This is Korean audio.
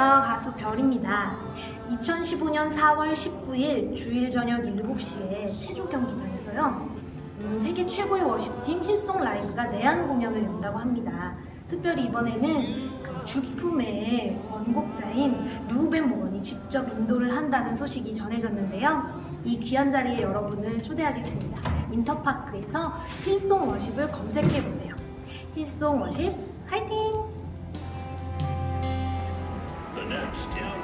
가수 별입니다. 2015년 4월 19일 주일 저녁 7시에 체조 경기장에서요. 음, 세계 최고의 워십팀 힐송 라이브가 내한 공연을 연다고 합니다. 특별히 이번에는 그 주기품의 원곡자인 루벤 모건이 직접 인도를 한다는 소식이 전해졌는데요. 이 귀한 자리에 여러분을 초대하겠습니다. 인터파크에서 힐송 워십을 검색해 보세요. 힐송 워십 화이팅! still